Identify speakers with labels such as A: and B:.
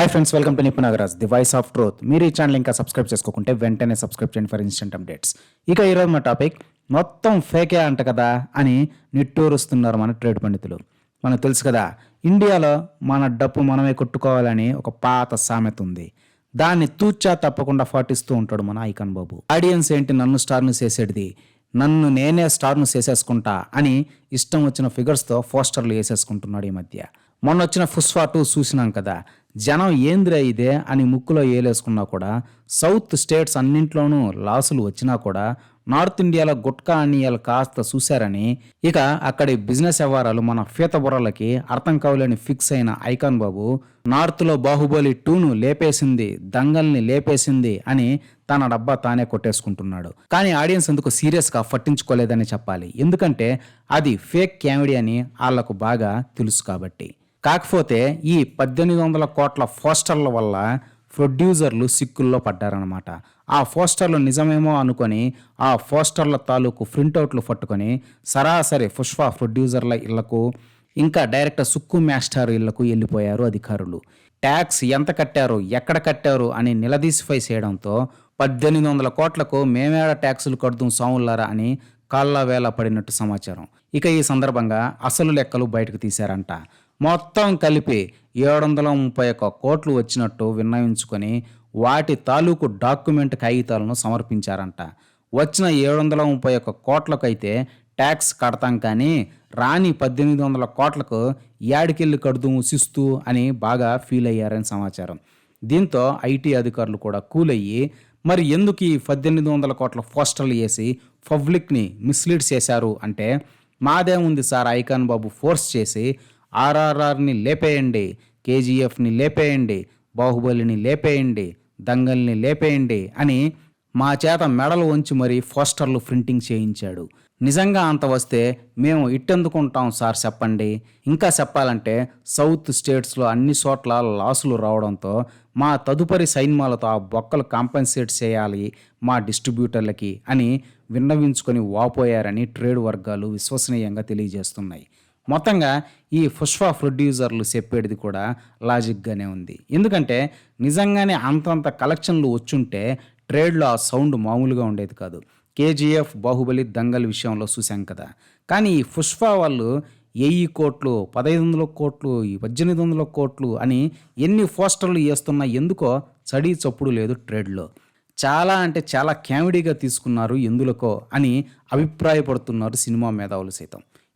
A: Hi friends welcome to Nipu Nagaraj the voice of truth మీరు ఈ channel ఇంకా subscribe చేసుకోకుంటే వెంటనే సబ్స్క్రైబ్ చేయండి ఫర్ ఇన్స్టెంట్ అప్డేట్స్ ఇక ఈరోజు మా టాపిక్ మొత్తం ఫేకే అంట కదా అని నిట్టూరుస్తున్నారు మన ట్రేడ్ పండితులు. మనకు తెలుసు కదా ఇండియాలో మన డప్పు మనమే కొట్టుకోవాలని ఒక పాత సామెత ఉంది. దాన్ని తూచా తప్పకుండా పాటిస్తూ ఉంటాడు మన ఐకాన్ బాబు. ఆడియన్స్ ఏంటి నన్ను స్టార్ను చేసేటిది? నన్ను నేనే స్టార్ను చేసేసుకుంటా అని ఇష్టం వచ్చిన ఫిగర్స్తో పోస్టర్లు వేసేసుకుంటున్నాడు ఈ మధ్య. మొన్న వచ్చిన ఫుస్ఫా టూ చూసినాం కదా జనం ఏందిరా ఇదే అని ముక్కులో ఏలేసుకున్నా కూడా సౌత్ స్టేట్స్ అన్నింట్లోనూ లాసులు వచ్చినా కూడా నార్త్ ఇండియాలో గుట్కా అనియాలు కాస్త చూశారని ఇక అక్కడి బిజినెస్ వ్యవహారాలు మన ఫీత బుర్రలకి అర్థం కావలేని ఫిక్స్ అయిన ఐకాన్ బాబు నార్త్లో బాహుబలి టూను లేపేసింది దంగల్ని లేపేసింది అని తన డబ్బా తానే కొట్టేసుకుంటున్నాడు. కానీ ఆడియన్స్ ఎందుకు సీరియస్గా పట్టించుకోలేదని చెప్పాలి? ఎందుకంటే అది ఫేక్ కామెడీ అని వాళ్ళకు బాగా తెలుసు కాబట్టి. కాకపోతే ఈ పద్దెనిమిది వందల కోట్ల పోస్టర్ల వల్ల ప్రొడ్యూసర్లు సిక్కుల్లో పడ్డారనమాట ఆ పోస్టర్లు నిజమేమో అనుకొని ఆ పోస్టర్ల తాలూకు ప్రింటౌట్లు పట్టుకొని సరాసరి పుష్ప ప్రొడ్యూసర్ల ఇళ్ళకు ఇంకా డైరెక్టర్ సుక్కు మాస్టర్ ఇళ్ళకు వెళ్ళిపోయారు అధికారులు. ట్యాక్స్ ఎంత కట్టారు ఎక్కడ కట్టారు అని నిలదీసిఫై చేయడంతో పద్దెనిమిది వందల కోట్లకు మేమేడ ట్యాక్సులు కడుతాం సాములారా అని కాళ్ళ వేళ పడినట్టు సమాచారం. ఇక ఈ సందర్భంగా అసలు లెక్కలు బయటకు తీశారంట. మొత్తం కలిపి ఏడు వందల ముప్పై ఒక్క కోట్లు వచ్చినట్టు విన్నవించుకొని వాటి తాలూకు డాక్యుమెంట్ కాగితాలను సమర్పించారంట. వచ్చిన ఏడు వందల ముప్పై ఒక్క కోట్లకైతే ట్యాక్స్ కడతాం కానీ రాని పద్దెనిమిది వందల కోట్లకు ఏడికెళ్ళి కడుతూ శిస్తూ అని బాగా ఫీల్ అయ్యారని సమాచారం. దీంతో ఐటీ అధికారులు కూడా కూల్ అయ్యి మరి ఎందుకు ఈ పద్దెనిమిది వందల కోట్ల పోస్టర్లు వేసి పబ్లిక్ని మిస్లీడ్ చేశారు అంటే మాదే ఉంది సార్ ఐకాన్ బాబు ఫోర్స్ చేసి ఆర్ఆర్ఆర్ని లేపేయండి కేజీఎఫ్ని లేపేయండి బాహుబలిని లేపేయండి దంగల్ని లేపేయండి అని మా చేత మెడలు వంచి మరీ పోస్టర్లు ప్రింటింగ్ చేయించాడు. నిజంగా అంత వస్తే మేము ఇట్టెందుకుంటాం సార్ చెప్పండి. ఇంకా చెప్పాలంటే సౌత్ స్టేట్స్లో అన్ని చోట్ల లాసులు రావడంతో మా తదుపరి సైన్మాలతో ఆ బొక్కలు కాంపెన్సేట్ చేయాలి మా డిస్ట్రిబ్యూటర్లకి అని విన్నవించుకొని వాపోయారని ట్రేడ్ వర్గాలు విశ్వసనీయంగా తెలియజేస్తున్నాయి. మొత్తంగా ఈ పుష్ప ప్రొడ్యూసర్లు చెప్పేది కూడా లాజిక్గానే ఉంది. ఎందుకంటే నిజంగానే అంతంత కలెక్షన్లు వచ్చుంటే ట్రేడ్లో ఆ సౌండ్ మామూలుగా ఉండేది కాదు. కేజీఎఫ్ బాహుబలి దంగల్ విషయంలో చూశాం కదా. కానీ ఈ పుష్ప వాళ్ళు వెయ్యి కోట్లు పదహైదు వందల కోట్లు ఈ పద్దెనిమిది వందల కోట్లు అని ఎన్ని పోస్టర్లు వేస్తున్నా ఎందుకో చడి చప్పుడు లేదు ట్రేడ్లో. చాలా అంటే చాలా కామెడీగా తీసుకున్నారు ఎందులకో అని అభిప్రాయపడుతున్నారు సినిమా మేధావులు సైతం.